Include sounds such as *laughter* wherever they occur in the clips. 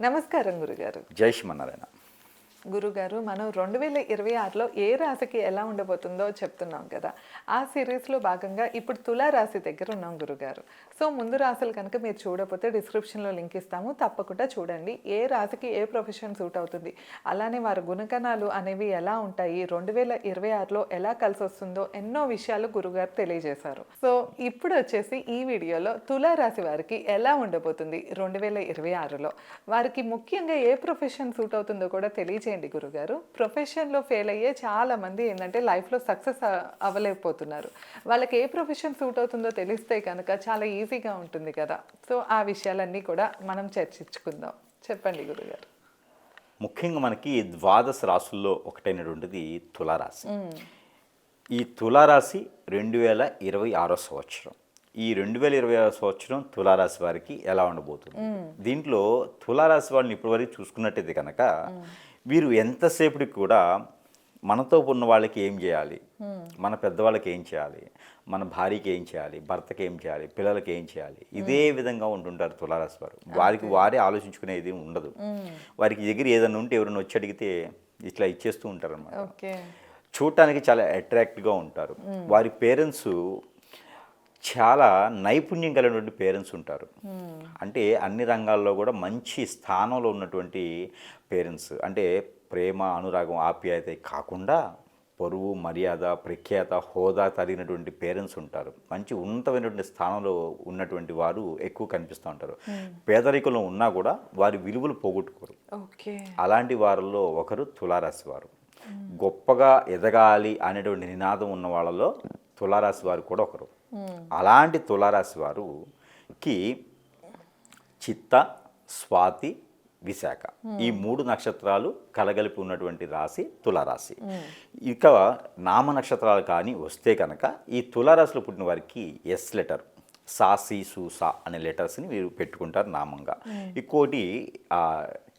నమస్కారం గురుగారు. జై శ్రీమన్నారాయణ. గురుగారు మనం రెండు వేల ఇరవై ఆరులో ఏ రాశికి ఎలా ఉండబోతుందో చెప్తున్నాం కదా. ఆ సిరీస్లో భాగంగా ఇప్పుడు తులా రాశి దగ్గర ఉన్నాం గురుగారు. సో ముందు రాశులు కనుక మీరు చూడకపోతే డిస్క్రిప్షన్లో లింక్ ఇస్తాము. తప్పకుండా చూడండి. ఏ రాశికి ఏ ప్రొఫెషన్ సూట్ అవుతుంది? అలానే వారి గుణగణాలు అనేవి ఎలా ఉంటాయి? రెండు వేల ఇరవై ఆరులో ఎలా కలిసి వస్తుందో ఎన్నో విషయాలు గురుగారు తెలియజేశారు. సో ఇప్పుడు వచ్చేసి ఈ వీడియోలో తులారాశి వారికి ఎలా ఉండబోతుంది రెండు వేల ఇరవై ఆరులో? వారికి ముఖ్యంగా ఏ ప్రొఫెషన్ సూట్ అవుతుందో కూడా తెలియజేయండి గురుగారు. ప్రొఫెషన్లో ఫెయిల్ అయ్యే చాలా మంది ఏంటంటే లైఫ్లో సక్సెస్ అవ్వలేకపోతున్నారు. వాళ్ళకి ఏ ప్రొఫెషన్ సూట్ అవుతుందో తెలిస్తే కనుక చాలా ఈజీగా ఉంటుంది కదా. సో ఆ విషయాలన్నీ కూడా మనం చర్చించుకుందాం. చెప్పండి గురుగారు. ముఖ్యంగా మనకి ద్వాదశ రాసుల్లో ఒకటైనటువంటిది తులారాశి. ఈ తులారాశి రెండు వేల ఇరవై ఆరో సంవత్సరం. ఈ రెండు వేల ఇరవై ఆరో సంవత్సరం తులారాశి వారికి ఎలా ఉండబోతుంది? దీంట్లో తులారాశి వాళ్ళని ఇప్పటివరకు చూసుకున్నట్టయితే కనుక వీరు ఎంతసేపటికి కూడా మనతో ఉన్న వాళ్ళకి ఏం చేయాలి? మన పెద్దవాళ్ళకి ఏం చేయాలి? మన భార్యకి ఏం చేయాలి? భర్తకి ఏం చేయాలి? పిల్లలకి ఏం చేయాలి? ఇదే విధంగా ఉంటుంటారు తులారాశి వారు. వారికి వారే ఆలోచించుకునేది ఉండదు. వారికి దగ్గర ఏదైనా ఉంటే ఎవరైనా వచ్చి అడిగితే ఇట్లా ఇచ్చేస్తూ ఉంటారు అనమాట చూడటానికి చాలా అట్రాక్ట్గా ఉంటారు. వారి పేరెంట్స్ చాలా నైపుణ్యం కలిగినటువంటి పేరెంట్స్ ఉంటారు. అంటే అన్ని రంగాల్లో కూడా మంచి స్థానంలో ఉన్నటువంటి పేరెంట్స్. అంటే ప్రేమ అనురాగం ఆప్యాయత కాకుండా పరువు మర్యాద ప్రఖ్యాత హోదా కలిగినటువంటి పేరెంట్స్ ఉంటారు. మంచి ఉన్నతమైనటువంటి స్థానంలో ఉన్నటువంటి వారు ఎక్కువ కనిపిస్తూ ఉంటారు. పేదరికంలో ఉన్నా కూడా వారి విలువలు పోగొట్టుకోరు. అలాంటి వారిలో ఒకరు తులారాశి వారు. గొప్పగా ఎదగాలి అనేటువంటి నినాదం ఉన్న వాళ్ళలో తులారాశి వారు కూడా ఒకరు. అలాంటి తులారాశి వారుకి చిత్త స్వాతి విశాఖ. ఈ మూడు నక్షత్రాలు కలగలిపి ఉన్నటువంటి రాశి తులారాశి. ఇక నామ నక్షత్రాలు కానీ వస్తే కనుక ఈ తులారాశిలో పుట్టిన వారికి ఎస్ లెటర్ సా సి సు సా అనే లెటర్స్ని మీరు పెట్టుకుంటారు నామంగా. ఇంకోటి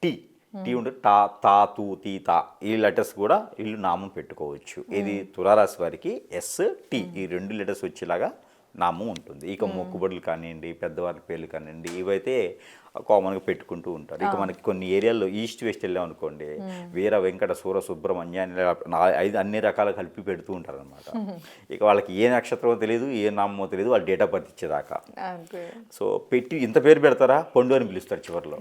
టీ టీ ఉంటే టా తా తూ తీ తా ఈ లెటర్స్ కూడా ఇల్లు నామం పెట్టుకోవచ్చు. ఇది తులారాశి వారికి ఎస్ టీ ఈ రెండు లెటర్స్ వచ్చేలాగా నామం ఉంటుంది. ఇక మొక్కుబడులు కానివ్వండి పెద్దవారి పేర్లు కానివ్వండి ఇవైతే కామన్గా పెట్టుకుంటూ ఉంటారు. ఇక మనకి కొన్ని ఏరియాల్లో ఈస్ట్ వెస్ట్ వెళ్ళాం అనుకోండి వీర వెంకట సూర సుబ్రహ్మణ్య ఐదు అన్ని రకాలు కలిపి పెడుతూ ఉంటారు అనమాట *laughs* ఇక వాళ్ళకి ఏ నక్షత్రమో తెలియదు ఏ నామమో తెలియదు వాళ్ళ డేట్ ఆఫ్ బర్త్ ఇచ్చేదాకా. సో పెట్టి ఇంత పేరు పెడతారా? పండు అని పిలుస్తారు చివరిలో.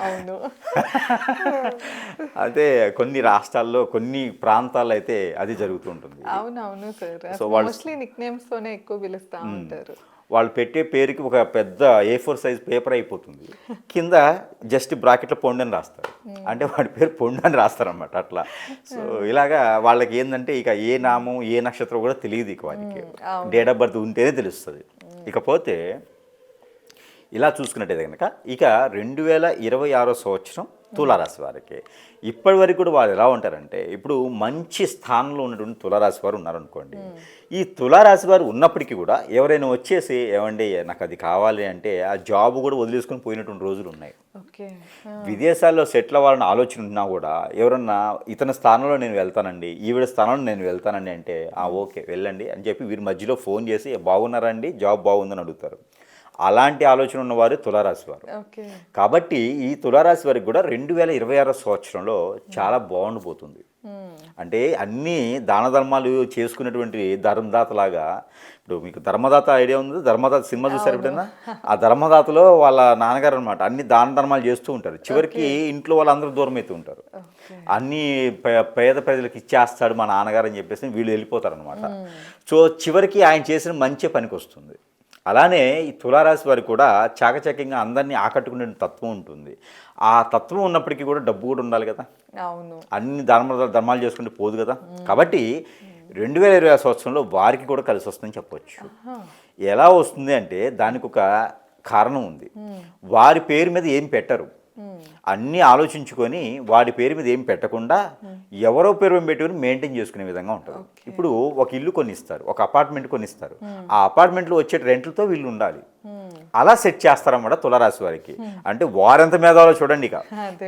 అవును. *laughs* అదే కొన్ని రాష్ట్రాల్లో కొన్ని ప్రాంతాల్లో అయితే అది జరుగుతూ ఉంటుంది. అవునవును సార్. So వాళ్ళు- మోస్ట్లీ నిక్ నేమ్స్ తోనే ఎక్కువ పిలుస్తా ఉంటారు. వాళ్ళు పెట్టే పేరుకి ఒక పెద్ద ఏ ఫోర్ సైజ్ పేపర్ అయిపోతుంది. కింద జస్ట్ బ్రాకెట్లో పొండు అని రాస్తారు. అంటే వాడి పేరు పొండు అని రాస్తారు అనమాట అట్లా. సో ఇలాగా వాళ్ళకి ఏంటంటే ఇక ఏ నామం ఏ నక్షత్రం కూడా తెలియదు ఇక వాటికి డేట్ ఆఫ్ బర్త్ ఉంటేనే తెలుస్తుంది. ఇకపోతే ఇలా చూసుకున్నట్టయితే కనుక ఇక రెండు వేల ఇరవై ఆరో సంవత్సరం తులారాశి వారికి. ఇప్పటి వరకు కూడా వారు ఎలా ఉంటారంటే ఇప్పుడు మంచి స్థానంలో ఉన్నటువంటి తులారాశి వారు ఉన్నారనుకోండి. ఈ తులారాశి వారు ఉన్నప్పటికీ కూడా ఎవరైనా వచ్చేసి ఏమండి నాకు అది కావాలి అంటే ఆ జాబ్ కూడా వదిలేసుకొని పోయినటువంటి రోజులు ఉన్నాయి. ఓకే. విదేశాల్లో సెటిల్ అవ్వాలని ఆలోచన ఉన్నా కూడా ఎవరన్నా ఇతని స్థానంలో నేను వెళ్తానండి ఈవిడ స్థానంలో నేను వెళ్తానండి అంటే ఆ ఓకే వెళ్ళండి అని చెప్పి వీరి మధ్యలో ఫోన్ చేసి బాగున్నారండి జాబ్ బాగుందని అడుగుతారు. అలాంటి ఆలోచన ఉన్నవారు తులారాశి వారు. కాబట్టి ఈ తులారాశి వారికి కూడా రెండు వేల ఇరవై ఆరో సంవత్సరంలో చాలా బాగుండిపోతుంది అంటే అన్నీ దాన ధర్మాలు చేసుకునేటువంటి ధర్మదాతలాగా ఇప్పుడు మీకు ధర్మదాత ఐడియా ఉంది ధర్మదాత సినిమా చూసారు ఎప్పుడైనా? ఆ ధర్మదాతలో వాళ్ళ నాన్నగారు అనమాట అన్ని దాన ధర్మాలు చేస్తూ ఉంటారు. చివరికి ఇంట్లో వాళ్ళందరూ దూరం అవుతూ ఉంటారు. అన్ని పేద ప్రజలకు ఇచ్చేస్తాడు మా నాన్నగారు అని చెప్పేసి వీళ్ళు వెళ్ళిపోతారు అనమాట సో చివరికి ఆయన చేసిన మంచి పనికి వస్తుంది. అలానే ఈ తులారాశి వారికి కూడా చాకచక్యంగా అందరినీ ఆకట్టుకునే తత్వం ఉంటుంది. ఆ తత్వం ఉన్నప్పటికీ కూడా డబ్బు కూడా ఉండాలి కదా. అవును. అన్ని ధర్మ ధర్మాలు చేసుకుంటే పోదు కదా. కాబట్టి రెండు వేల ఇరవై సంవత్సరంలో వారికి కూడా కలిసి వస్తుందని చెప్పవచ్చు ఎలా వస్తుంది అంటే దానికి ఒక కారణం ఉంది. వారి పేరు మీద ఏం పెట్టరు. అన్నీ ఆలోచించుకొని వాడి పేరు మీద ఏం పెట్టకుండా ఎవరో పేరు మీద పెట్టుకుని మెయింటైన్ చేసుకునే విధంగా ఉంటుంది. ఇప్పుడు ఒక ఇల్లు కొనిస్తారు ఒక అపార్ట్మెంట్ కొనిస్తారు. ఆ అపార్ట్మెంట్లో వచ్చే రెంట్లతో వీళ్ళు ఉండాలి. అలా సెట్ చేస్తారన్నమాట తులరాశి వారికి. అంటే వారెంత మేధాలో చూడండి ఇక.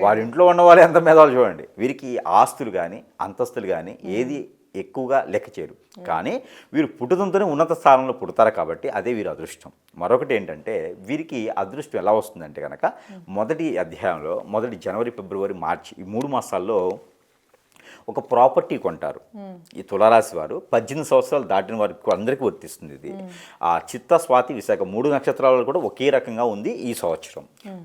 వారి ఇంట్లో ఉన్న వాళ్ళు ఎంత మేధాలు చూడండి. వీరికి ఆస్తులు కానీ అంతస్తులు కానీ ఏది ఎక్కువగా లెక్క చేయరు. కానీ వీరు పుట్టుదంతోనే ఉన్నత స్థానంలో పుడతారు కాబట్టి అదే వీరి అదృష్టం. మరొకటి ఏంటంటే వీరికి అదృష్టం ఎలా వస్తుందంటే కనుక మొదటి అధ్యాయంలో మొదటి జనవరి ఫిబ్రవరి మార్చి ఈ మూడు మాసాల్లో ఒక ప్రాపర్టీ కొంటారు. ఈ తులారాశి వారు పద్దెనిమిది సంవత్సరాలు దాటిన వారికి అందరికీ వర్తిస్తుంది ఇది. ఆ చిత్త స్వాతి విశాఖ మూడు నక్షత్రాలు కూడా ఒకే రకంగా ఉంది ఈ సంవత్సరం.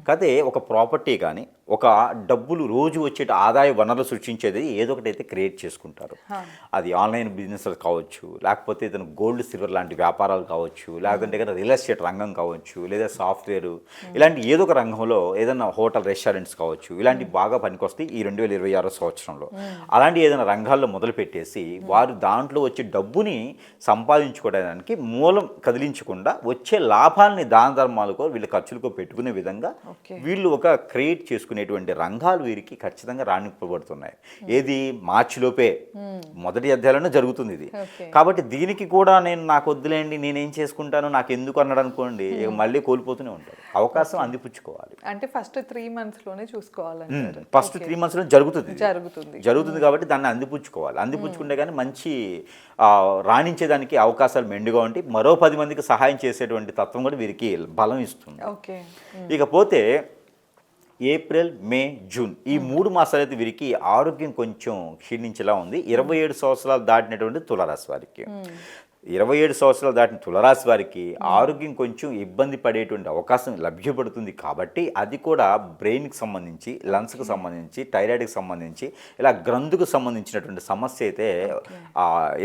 కాదే ఒక ప్రాపర్టీ కానీ ఒక డబ్బులు రోజు వచ్చే ఆదాయ వనరులు సృష్టించేది ఏదో ఒకటి అయితే క్రియేట్ చేసుకుంటారు. అది ఆన్లైన్ బిజినెస్ కావచ్చు లేకపోతే ఏదైనా గోల్డ్ సిల్వర్ లాంటి వ్యాపారాలు కావచ్చు లేదంటే కనుక రియల్ ఎస్టేట్ రంగం కావచ్చు లేదా సాఫ్ట్వేర్ ఇలాంటి ఏదో ఒక రంగంలో ఏదైనా హోటల్ రెస్టారెంట్స్ కావచ్చు ఇలాంటి బాగా పనికొస్తాయి ఈ రెండు వేల ఇరవై ఆరో సంవత్సరంలో. అలాంటి ఏదైనా రంగాల్లో మొదలు పెట్టేసి వారు దాంట్లో వచ్చే డబ్బుని సంపాదించుకోవడానికి మూలం కదిలించకుండా వచ్చే లాభాలని దాన ధర్మాలకో వీళ్ళ ఖర్చులకో పెట్టుకునే విధంగా. వీళ్ళు ఒక క్రియేట్ చేసుకునేటువంటి రంగాలు వీరికి ఖచ్చితంగా రాణింపబడుతున్నాయి. ఏది? మార్చిలోపే మొదటి అధ్యాయంలోనే జరుగుతుంది ఇది. కాబట్టి దీనికి కూడా నేను నాకు వద్దులేండి నేనేం చేసుకుంటాను నాకు ఎందుకు అన్నాడు అనుకోండి మళ్ళీ కోల్పోతూనే ఉంటారు. అవకాశం అందిపుచ్చుకోవాలి. అంటే ఫస్ట్ త్రీ మంత్స్లోనే చూసుకోవాలంటారు. ఫస్ట్ త్రీ జరుగుతుంది. ఇది. జరుగుతుంది జరుగుతుంది కాబట్టి దాన్ని అందిపుచ్చుకోవాలి. అందిపుచ్చుకుంటే కానీ మంచి రాణించేదానికి అవకాశాలు మెండుగా ఉంటాయి మరో పది మందికి సహాయం చేసేటువంటి తత్వం కూడా వీరికి బలం ఇస్తుంది. ఓకే. ఇకపోతే ఏప్రిల్ మే జూన్ ఈ మూడు మాసాలు అయితే వీరికి ఆరోగ్యం కొంచెం క్షీణించేలా ఉంది. ఇరవై ఏడు సంవత్సరాలు దాటినటువంటి తులారాశి వారికి. ఇరవై ఏడు సంవత్సరాలు దాటిన తులరాశి వారికి ఆరోగ్యం కొంచెం ఇబ్బంది పడేటువంటి అవకాశం లభ్యపడుతుంది కాబట్టి అది కూడా బ్రెయిన్కి సంబంధించి లంగ్స్కి సంబంధించి థైరాయిడ్కి సంబంధించి ఇలా గ్రంథుకు సంబంధించినటువంటి సమస్య అయితే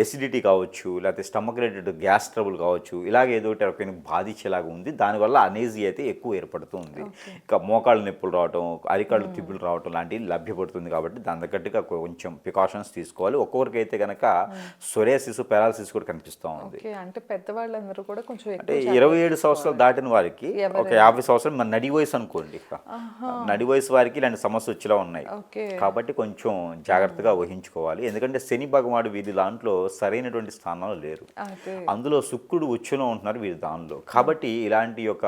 ఎసిడిటీ కావచ్చు లేకపోతే స్టమక్ రిలేటెడ్ గ్యాస్ ట్రబుల్ కావచ్చు ఇలాగ ఏదో ఒకటి బాధించేలాగా ఉంది. దానివల్ల అనేజీ అయితే ఎక్కువ ఏర్పడుతుంది ఇక మోకాళ్ళ నొప్పులు రావటం అరికాళ్ళు తిప్పులు రావటం లాంటివి లభ్యపడుతుంది కాబట్టి దాని తగ్గట్టుగా కొంచెం ప్రికాషన్స్ తీసుకోవాలి. ఒక్కొక్కరికి అయితే కనుక సొరేసిస్ పెరాలసిస్ కూడా కనిపిస్తూ ఉంది అంటే పెద్దవాళ్ళందరూ కూడా కొంచెం అంటే ఇరవై ఏడు సంవత్సరాలు దాటిన వారికి. ఒక యాభై సంవత్సరాలు మన నడి వయసు అనుకోండి. నడి వయసు వారికి ఇలాంటి సమస్య వచ్చేలా ఉన్నాయి. కాబట్టి కొంచెం జాగ్రత్తగా వహించుకోవాలి. ఎందుకంటే శని భగవానుడు వీరి దాంట్లో సరైనటువంటి స్థానంలో లేరు. అదే. అందులో శుక్రుడు ఉచ్చులో ఉంటున్నారు వీరి దానిలో. కాబట్టి ఇలాంటి యొక్క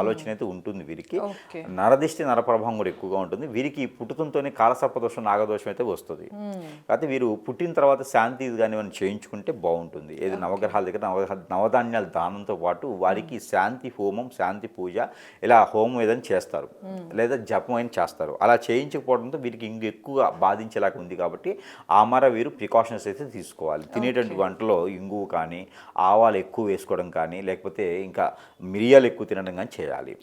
ఆలోచన అయితే ఉంటుంది వీరికి. నరదిష్టి నరప్రభావం కూడా ఎక్కువగా ఉంటుంది. వీరికి పుట్టుతంతోనే కాలసర్పదోషం నాగదోషం అయితే వస్తుంది. అయితే వీరు పుట్టిన తర్వాత శాంతి కానీ చేయించుకుంటే బాగుంటుంది. ఏది నవగ్రహాల దగ్గర నవ నవధాన్యాల దానంతో పాటు వారికి శాంతి హోమం శాంతి పూజ ఇలా హోమం ఏదైనా చేస్తారు. లేదా జపం అయినా చేస్తారు. అలా చేయించకపోవడంతో వీరికి ఇంక ఎక్కువ బాధించేలాగా ఉంది కాబట్టి ఆమర వీరు ప్రికాషన్స్ అయితే తీసుకోవాలి. తినేటువంటి వంటలో ఇంగువ కానీ ఆవాలు ఎక్కువ వేసుకోవడం కానీ లేకపోతే ఇంకా మిరియాలు ఎక్కువ తినడం కానీ చేయాలి.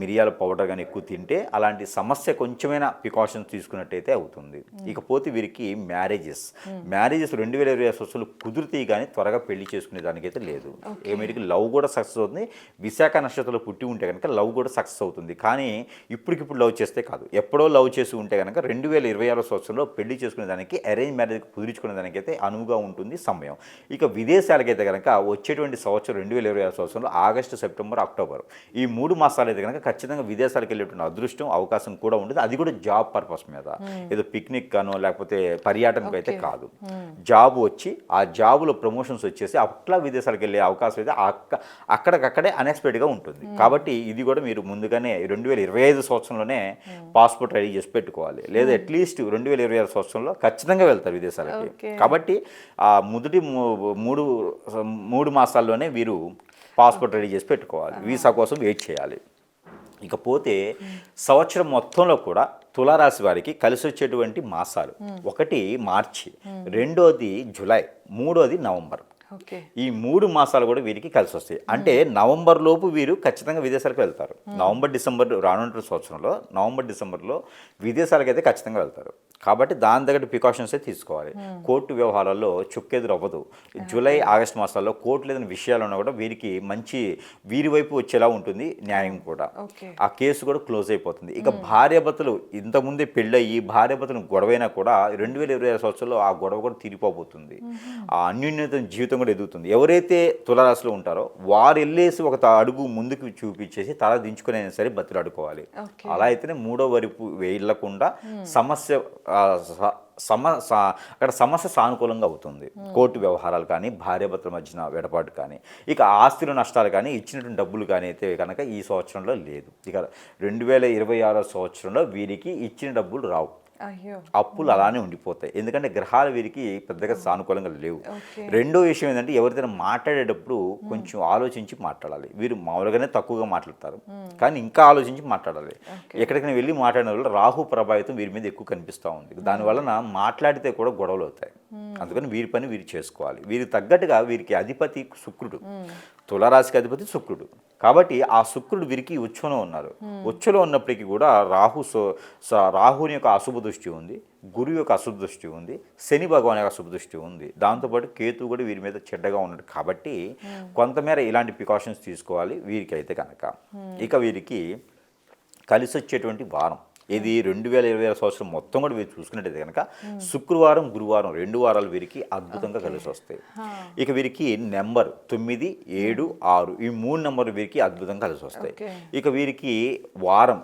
మిరియాల పౌడర్ కానీ ఎక్కువ తింటే అలాంటి సమస్య కొంచెమైనా ప్రికాషన్స్ తీసుకున్నట్టయితే అవుతుంది. ఇకపోతే వీరికి మ్యారేజెస్. మ్యారేజెస్ రెండు వేల ఇరవై సంవత్సరాలు కుదిరితే కానీ త్వరగా పెళ్ళి చేసుకునే దానికైతే లేదు. వీరికి లవ్ కూడా సక్సెస్ అవుతుంది. విశాఖ నక్షత్రంలో పుట్టి ఉంటే కనుక లవ్ కూడా సక్సెస్ అవుతుంది. కానీ ఇప్పటికిప్పుడు లవ్ చేస్తే కాదు. ఎప్పుడో లవ్ చేసి ఉంటే కనుక రెండు వేల ఇరవై ఆరో సంవత్సరంలో పెళ్ళి చేసుకునే దానికి అరేంజ్ మ్యారేజ్ కుదుర్చుకునే దానికైతే అనువుగా ఉంటుంది సమయం. ఇక విదేశాలకైతే కనుక వచ్చేటువంటి సంవత్సరం రెండు వేల ఇరవై ఆరు సంవత్సరంలో ఆగస్టు సెప్టెంబర్ అక్టోబర్. ఈ మూడు మాసాలు అయితే కనుక ఖచ్చితంగా విదేశాలకు వెళ్ళేటువంటి అదృష్టం అవకాశం కూడా ఉంటుంది. అది కూడా జాబ్ పర్పస్ మీద. ఏదో పిక్నిక్ గానో లేకపోతే పర్యాటనకు అయితే కాదు. జాబ్ వచ్చి ఆ జాబులో ప్రమోషన్స్ వచ్చేసి అట్లా విదేశాలకు వెళ్ళే అవకాశం అయితే అక్క అక్కడికక్కడే అన్ఎక్స్పెక్టెడ్గా ఉంటుంది. కాబట్టి ఇది కూడా మీరు ముందుగానే రెండు వేల ఇరవై ఐదు సంవత్సరంలోనే పాస్పోర్ట్ రెడీ చేసి పెట్టుకోవాలి. లేదా అట్లీస్ట్ రెండు వేల ఇరవై ఆరు సంవత్సరంలో ఖచ్చితంగా వెళ్తారు విదేశాలకి. కాబట్టి ఆ మొదటి మూడు మూడు మాసాల్లోనే వీరు పాస్పోర్ట్ రెడీ చేసి పెట్టుకోవాలి. వీసా కోసం వెయిట్ చేయాలి. ఇకపోతే సంవత్సరం మొత్తంలో కూడా తులారాశి వారికి కలిసి వచ్చేటువంటి మాసాలు. ఒకటి మార్చి రెండోది జూలై మూడోది నవంబర్. ఈ మూడు మాసాలు కూడా వీరికి కలిసి వస్తాయి. అంటే నవంబర్ లోపు వీరు ఖచ్చితంగా విదేశాలకు వెళ్తారు. నవంబర్ డిసెంబర్ రానున్న సంవత్సరంలో నవంబర్ డిసెంబర్లో విదేశాలకు అయితే ఖచ్చితంగా వెళ్తారు. కాబట్టి దాని తగ్గట్టు ప్రికాషన్స్ అయితే తీసుకోవాలి. కోర్టు వ్యవహారాల్లో చుక్కెదురు అవ్వదు జూలై ఆగస్ట్ మాసాల్లో కోర్టు లేదని విషయాలు ఉన్నా కూడా వీరికి మంచి వీరి వైపు వచ్చేలా ఉంటుంది న్యాయం కూడా. ఆ కేసు కూడా క్లోజ్ అయిపోతుంది. ఇక భార్యాభర్తలు ఇంతకుముందే పెళ్ళయి భార్యాభర్తలు గొడవైనా కూడా రెండు వేల ఇరవై ఆరు సంవత్సరంలో ఆ గొడవ కూడా తీరిపోబోతుంది. ఆ అన్యోన్యత జీవితం కూడా ఎదుగుతుంది. ఎవరైతే తులరాశిలో ఉంటారో వారు వెళ్ళేసి ఒక అడుగు ముందుకు చూపించేసి తల దించుకునే సరే బతులాడుకోవాలి. అలా అయితేనే మూడో వైపు వెళ్ళకుండా సమస్య సమ అక్కడ సమస్య సానుకూలంగా అవుతుంది. కోర్టు వ్యవహారాలు కానీ భార్యాభర్తల మధ్యన వెడపాటు కానీ ఇక ఆస్తుల నష్టాలు కానీ ఇచ్చినటువంటి డబ్బులు కానీ అయితే కనుక ఈ సంవత్సరంలో లేదు. ఇక రెండు వేల ఇరవై ఆరో సంవత్సరంలో వీరికి ఇచ్చిన డబ్బులు రావు. అప్పులు అలానే ఉండిపోతాయి. ఎందుకంటే గ్రహాలు వీరికి పెద్దగా సానుకూలంగా లేవు. రెండో విషయం ఏంటంటే ఎవరిదైనా మాట్లాడేటప్పుడు కొంచెం ఆలోచించి మాట్లాడాలి. వీరు మామూలుగానే తక్కువగా మాట్లాడతారు. కానీ ఇంకా ఆలోచించి మాట్లాడాలి. ఎక్కడికైనా వెళ్ళి మాట్లాడిన వల్ల రాహు ప్రభావితం వీరి మీద ఎక్కువ కనిపిస్తూ ఉంది. దాని వలన మాట్లాడితే కూడా గొడవలు అవుతాయి. అందుకని వీరి పని వీరు చేసుకోవాలి. వీరికి తగ్గట్టుగా వీరికి అధిపతి శుక్రుడు. తులారాశికి అధిపతి శుక్రుడు. కాబట్టి ఆ శుక్రుడు వీరికి ఉచ్చులో ఉన్నారు. ఉచ్చులో ఉన్నప్పటికీ కూడా రాహు రాహుని యొక్క అశుభ దృష్టి ఉంది గురువు యొక్క అశుభ దృష్టి ఉంది శని భగవాన్ యొక్క అశుభ దృష్టి ఉంది. దాంతోపాటు కేతు కూడా వీరి మీద చెడ్డగా ఉన్నాడు కాబట్టి కొంతమేర ఇలాంటి ప్రికాషన్స్ తీసుకోవాలి వీరికి అయితే కనుక ఇక వీరికి కలిసి వచ్చేటువంటి వారం. ఇది రెండు వేల ఇరవై ఆరు సంవత్సరం మొత్తం కూడా వీరు చూసుకున్నట్టయితే కనుక శుక్రవారం గురువారం రెండు వారాలు వీరికి అద్భుతంగా కలిసి వస్తాయి. ఇక వీరికి నెంబర్ తొమ్మిది ఏడు ఆరు ఈ మూడు నెంబర్లు వీరికి అద్భుతంగా కలిసి వస్తాయి. ఇక వీరికి వారం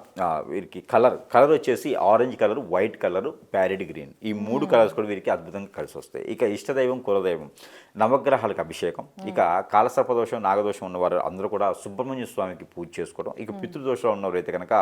వీరికి కలర్ కలర్ వచ్చేసి orange colour white colour parrot green ఈ మూడు కలర్స్ కూడా వీరికి అద్భుతంగా కలిసి వస్తాయి. ఇక ఇష్టదైవం కులదైవం నవగ్రహాలకు అభిషేకం. ఇక కాలసర్పదోషం నాగదోషం ఉన్నవారు అందరూ కూడా సుబ్రహ్మణ్య స్వామికి పూజ చేసుకోవడం. ఇక పితృదోషం ఉన్నవారైతే కనుక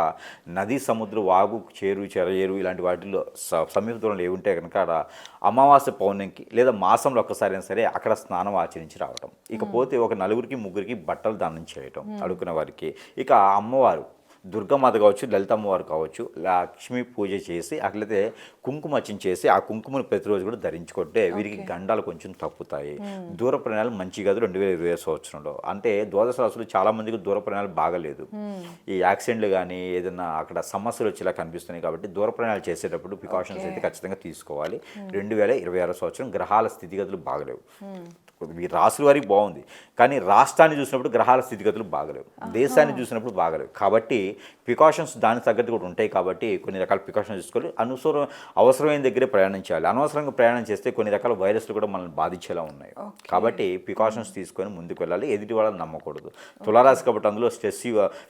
నది సముద్రం వాగు చేరు చెరయేరు ఇలాంటి వాటిల్లో స- సమీప దూరంలో ఏవి ఉంటే కనుక అక్కడ అమావాస్య పౌర్ణమికి లేదా మాసంలో ఒక్కసారి అయినా సరే అక్కడ స్నానం ఆచరించి రావటం. ఇకపోతే ఒక నలుగురికి ముగ్గురికి బట్టలు దానం చేయటం అడుగుకున్న వారికి. ఇక అమ్మవారు దుర్గామాత కావచ్చు లలిత అమ్మవారు కావచ్చు లక్ష్మీ పూజ చేసి అట్లయితే కుంకుమర్చన చేసి ఆ కుంకుమను ప్రతిరోజు కూడా ధరించుకుంటే వీరికి గండాలు కొంచెం తప్పుతాయి. దూర ప్రయాణాలు మంచి కాదు రెండు వేల ఇరవై సంవత్సరంలో. అంటే ద్వాదశ రాశులు చాలా మందికి దూర ప్రయాణాలు బాగలేదు. ఈ యాక్సిడెంట్లు కానీ ఏదైనా అక్కడ సమస్యలు వచ్చేలా కనిపిస్తున్నాయి కాబట్టి దూర ప్రయాణాలు చేసేటప్పుడు ప్రికాషన్స్ అయితే ఖచ్చితంగా తీసుకోవాలి. రెండు వేల ఇరవై ఆరో సంవత్సరం గ్రహాల స్థితిగతులు బాగలేవు. ఈ రాసుల వారికి బాగుంది. కానీ రాష్ట్రాన్ని చూసినప్పుడు గ్రహాల స్థితిగతులు బాగలేవు. దేశాన్ని చూసినప్పుడు బాగలేవు. కాబట్టి ప్రికాషన్స్ దానికి తగ్గట్టు కూడా ఉంటాయి కాబట్టి కొన్ని రకాల ప్రికాషన్స్ తీసుకోవాలి. అనుసరం అవసరమైన దగ్గరే ప్రయాణం చేయాలి. అనవసరంగా ప్రయాణం చేస్తే కొన్ని రకాల వైరస్లు కూడా మనల్ని బాధించేలా ఉన్నాయి. కాబట్టి ప్రికాషన్స్ తీసుకొని ముందుకు వెళ్ళాలి. ఎదుటి వాళ్ళని నమ్మకూడదు. తులారాశి కాబట్టి అందులో స్ట్రెస్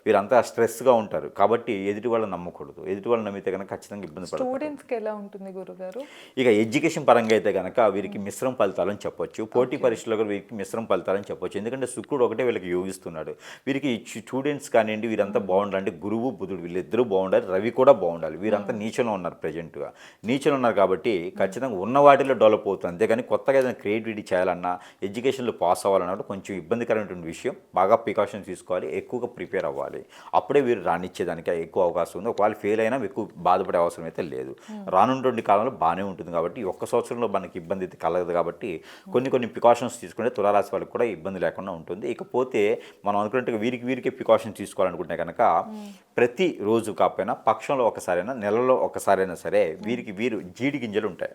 వీరంతా స్ట్రెస్గా ఉంటారు. కాబట్టి ఎదుటి వాళ్ళని నమ్మకూడదు. ఎదుటి వాళ్ళని నమ్మితే కనుక ఖచ్చితంగా ఇబ్బంది స్టూడెంట్స్కి ఎలా ఉంటుంది గురుగారు? ఇక ఎడ్యుకేషన్ పరంగా అయితే కనుక వీరికి మిశ్రమ ఫలితాలని చెప్పొచ్చు. పోటీ పరీక్షలో వీరికి మిశ్రమ ఫలితాలని చెప్పొచ్చు. ఎందుకంటే శుక్రుడు ఒకటే వీళ్ళకి యోగిస్తున్నాడు. వీరికి స్టూడెంట్స్ కానివ్వండి వీరంతా బాగుండాలంటే గురువు బుధుడు వీళ్ళిద్దరూ బాగుండాలి రవి కూడా బాగుండాలి. వీరంతా నీచంలో ఉన్నారు ప్రజెంట్గా. నీచంలో ఉన్నారు కాబట్టి ఖచ్చితంగా ఉన్న వాటిలో డెవలప్ అవుతుంది అంతేగాని కొత్తగా ఏదైనా క్రియేటివిటీ చేయాలన్నా ఎడ్యుకేషన్లో పాస్ అవ్వాలన్నా కొంచెం ఇబ్బందికరమైనటువంటి విషయం. బాగా ప్రికాషన్ తీసుకోవాలి ఎక్కువగా ప్రిపేర్ అవ్వాలి. అప్పుడే వీరు రానిచ్చేదానికి ఎక్కువ అవకాశం ఉంది. ఒకవేళ ఫెయిల్ అయినా ఎక్కువ బాధపడే అవసరం అయితే లేదు. రానున్నటువంటి కాలంలో బాగానే ఉంటుంది కాబట్టి ఒక్క సంవత్సరంలో మనకి ఇబ్బంది అయితే కలగదు కాబట్టి కొన్ని కొన్ని ప్రికాషన్స్ తీసుకుంటే తులారాశి వాళ్ళకి కూడా ఇబ్బంది లేకుండా ఉంటుంది. ఇకపోతే మనం అనుకున్నట్టుగా వీరికి వీరికి ప్రికాషన్స్ తీసుకోవాలనుకుంటే కనుక ప్రతి రోజు కాకపోయినా పక్షంలో ఒకసారైనా నెలలో ఒకసారైనా సరే వీరికి వీరు జీడి గింజలు ఉంటాయి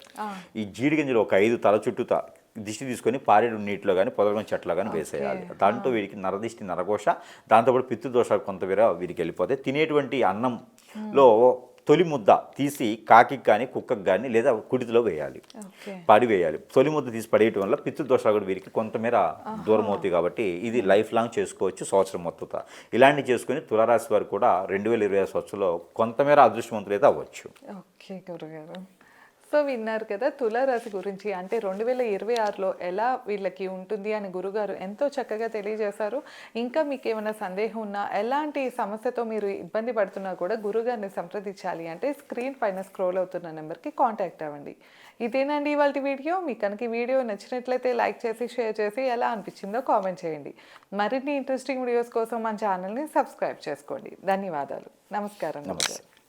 ఈ జీడి గింజలు ఒక ఐదు తల చుట్టూతా దిష్టి తీసుకొని పారేడు నీటిలో కానీ పొదగం చెట్లో కానీ వేసేయాలి. దాంట్లో వీరికి నరదిష్టి నరఘోష దాంతోపాటు పితృదోషాలు కొంత వీర వీరికి వెళ్ళిపోతాయి తినేటువంటి అన్నంలో తొలి ముద్ద తీసి కాకికి కానీ కుక్కకి కానీ లేదా కుడితిలో వేయాలి. ఓకే. పడి వేయాలి తొలి ముద్ద తీసి పడేయటం వల్ల పితృదోషాలు కూడా వీరికి కొంతమేర దూరం అవుతాయి కాబట్టి ఇది లైఫ్ లాంగ్ చేసుకోవచ్చు సంవత్సరం మొత్తం. ఇలాంటివి చేసుకుని తులారాశి వారు కూడా రెండు వేల ఇరవై సంవత్సరంలో కొంతమేర అదృష్టవంతులు అయితే అవ్వచ్చు. ఓకే గురుగారు. సో విన్నారు కదా తులారాశి గురించి. అంటే రెండు వేల ఇరవై ఆరులో ఎలా వీళ్ళకి ఉంటుంది అని గురుగారు ఎంతో చక్కగా తెలియజేశారు. ఇంకా మీకు ఏమైనా సందేహం ఉన్నా ఎలాంటి సమస్యతో మీరు ఇబ్బంది పడుతున్నా కూడా గురుగారిని సంప్రదించాలి అంటే స్క్రీన్ పైన స్క్రోల్ అవుతున్న నెంబర్కి కాంటాక్ట్ అవ్వండి. ఇదేనండి ఇవాళ వీడియో. మీకు కనుక వీడియో నచ్చినట్లయితే లైక్ చేసి షేర్ చేసి ఎలా అనిపించిందో కామెంట్ చేయండి. మరిన్ని ఇంట్రెస్టింగ్ వీడియోస్ కోసం మన ఛానల్ని సబ్స్క్రైబ్ చేసుకోండి. ధన్యవాదాలు. నమస్కారం. నమస్కారం.